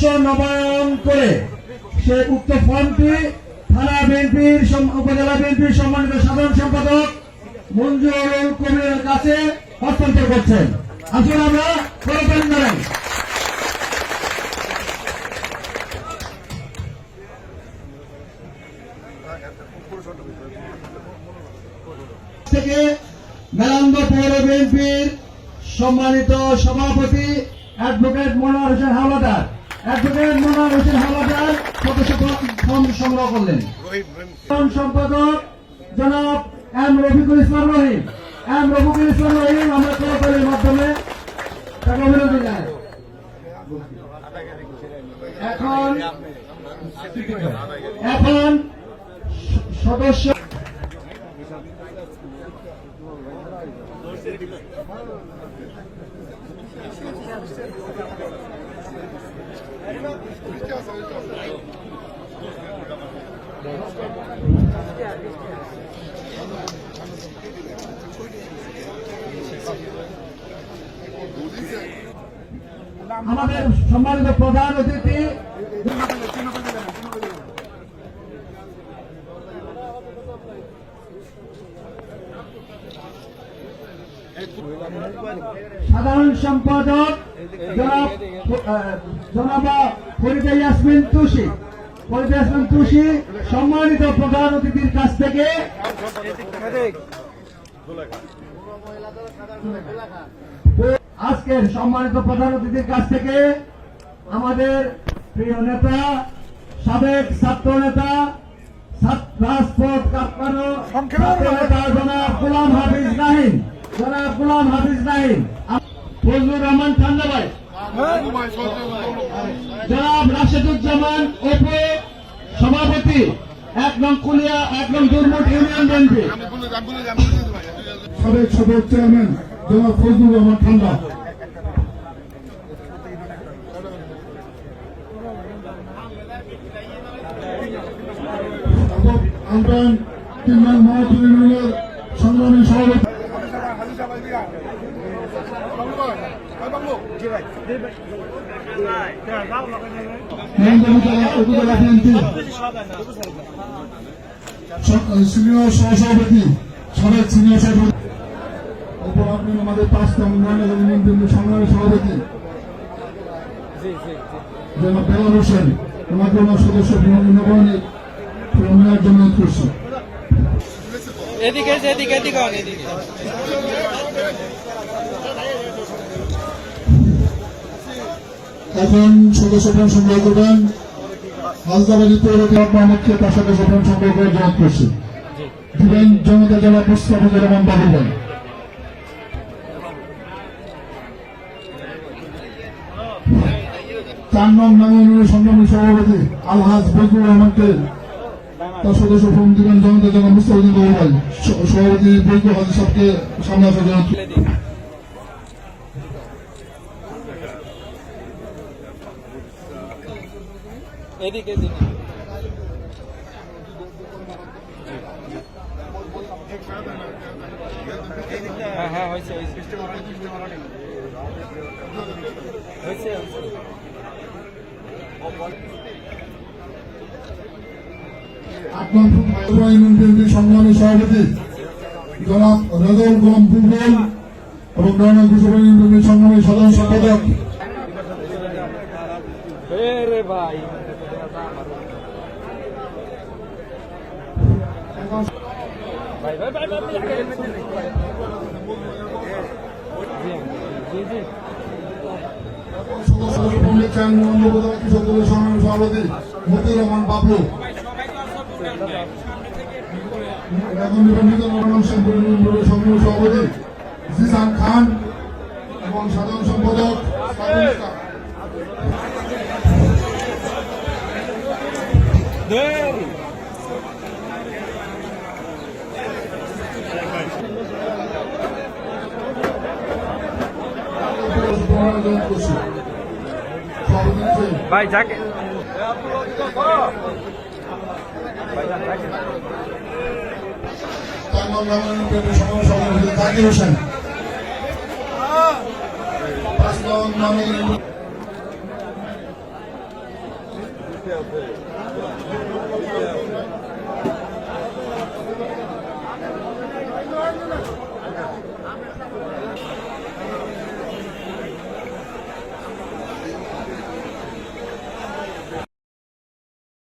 সদস্য নবায়ন করে সে উক্ত ফর্মটি থানা বিএনপির উপজেলা বিএনপির সম্মানিত সাধারণ সম্পাদক মঞ্জুরুল কবিরের কাছে হস্তান্তর করছেন। আসুন আমরা করতালি জানাই থেকে মেলান্দ পৌর বিএনপির সম্মানিত সভাপতি অ্যাডভোকেট মনোয়ার হোসেন হাওলাদার। অ্যাডভোকেট সদস্য সংগ্রহ করলেন। সম্পাদক জনাব এম রফিকুল ইসলাম রহিম। এম রফিকুল ইসলাম আমরা এখন এখন সদস্য আমাদের সম্মানিত প্রধান অতিথি সাধারণ সম্পাদক জনাবা ফরিদা ইয়াসমিন তুষি। ফরিদা ইয়াসমিন তুষি, সম্মানিত প্রধান অতিথির কাছ থেকে আজকের সম্মানিত প্রধান অতিথির কাছ থেকে আমাদের প্রিয় নেতা, সাবেক ছাত্র নেতা রাজপথ কাপ্তানো ছাত্র নেতা জনাব গোলাম হাফিজ নাহিন রহমান ঠান্ডা সভাপতি, এক নং কুলিয়া, এক নং ইউনিয়ন সদর চেয়ারম্যান, জনাব ফজলুর রহমান ঠান্ডা আন্দোলন তিন নং সংগ্রামী সভাপতি। সিনিয়র সহসভাপতি সাবেক সিনিয়র সভাপতি আমাদের পাঁচটা উন্নয়ন বিএনপি সভাপতি, জনাব বেলাল হোসেন ওনাকে ওনার সদস্য নবায়নে নেওয়ার জন্য উৎকর্ষ এদিকে এদিকে এদিকে। এখন সদস্য ফোন সংগ্রহ করবেন তার সংগ্রহ করে করছে। দিবেন জনতা জেলা চার নং নাঙ্গনের সংগ্রামী সভাপতি আলহাজ বজরুর রহমানকে তার সদস্য ফোন দিবেন জনতা জেলা সভাপতি বজরুল হাজি সাহেবকে সামনে আসার জন্য এদিকে এদিকে হ্যাঁ হ্যাঁ সংগ্রামী সভাপতি জনাব গোলাম ফুটবল এবং ইউনিয়ন বিএনপির সাধারণ সম্পাদক রে ভাই ভাই ভাই ভাই ভাই জি জি মতিউর রহমান বাবলু এখন নিবন্ধিত ইউনিয়ন সভাপতি জিসান খান এবং সাধারণ সম্পাদক করছি। ভাই যাকে। জাকির হোসেন